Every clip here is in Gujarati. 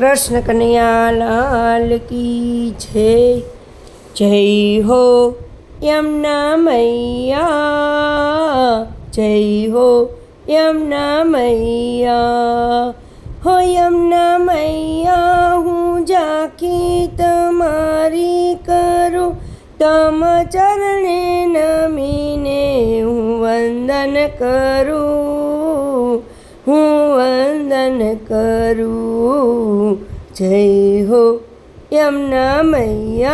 કૃષ્ણ કનૈયાલાલ કી જય જય હો યમના મૈયા જય હો યમના મૈયા હો યમના મૈયા હું ઝાંખી તમારી કરું, તમ ચરણે નમીને હું વંદન કરું, હું વંદન કરું. જય હો યમના મૈયા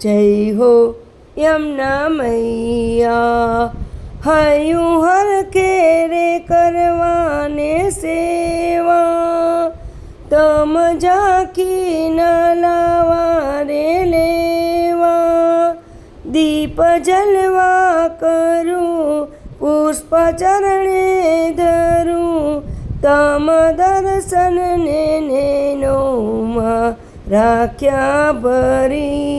જય હો યમના મૈયા હયું હર કેરે કરવાને સેવા. તમ ઝાંખી ન લાવા રે લેવા. દીપ જલવા કરું, પુષ્પ ચરણે ધરું. તમ દર્શનને નેનોમાં રાખ્યા ભરી.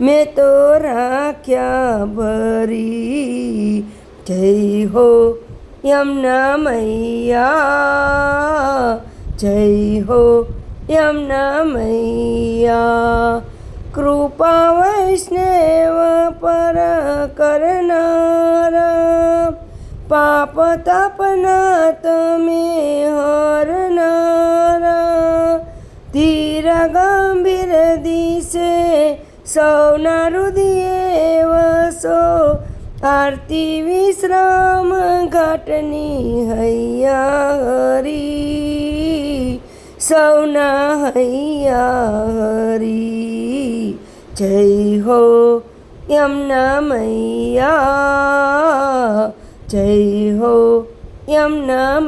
મેં તો રાખ્યા ભરી. જય હો યમના મૈયા. જય હો યમના મૈયા. કૃપા વૈષ્ણવ પર કરનારા પાપ તાપના તમે હરનારા. ધીર ગંભીર દિશે સૌના હૃદયે વસો. આરતી વિશ્રામ ઘાટની હૈયા હરી સૌના હૈયા હરી જય હો યમના મૈયા. જય હો યમના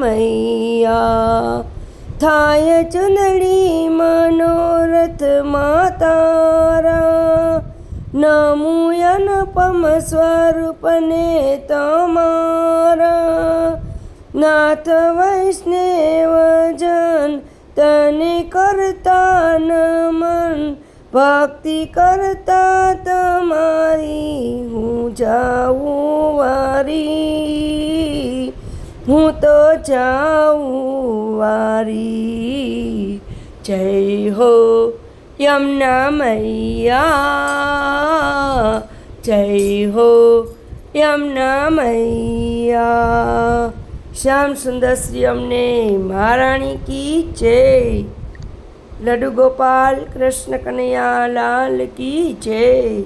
થાય ચુંદડી મનોરથ માતારા. નમુયન પમ સ્વરૂપને તમારા. નાથ વૈષ્ણવ જન તને કરતા નમન ભક્તિ કરતા તમારી હું જાઉં વારી. હું તો જાઉં વારી જય હો યમના મૈયા જય હો યમના મૈયા શ્યામ સુંદર શ્રી અમને મહારાણી કી જય. લડુ ગોપાલ કૃષ્ણ કનૈયા લાલ કી જય.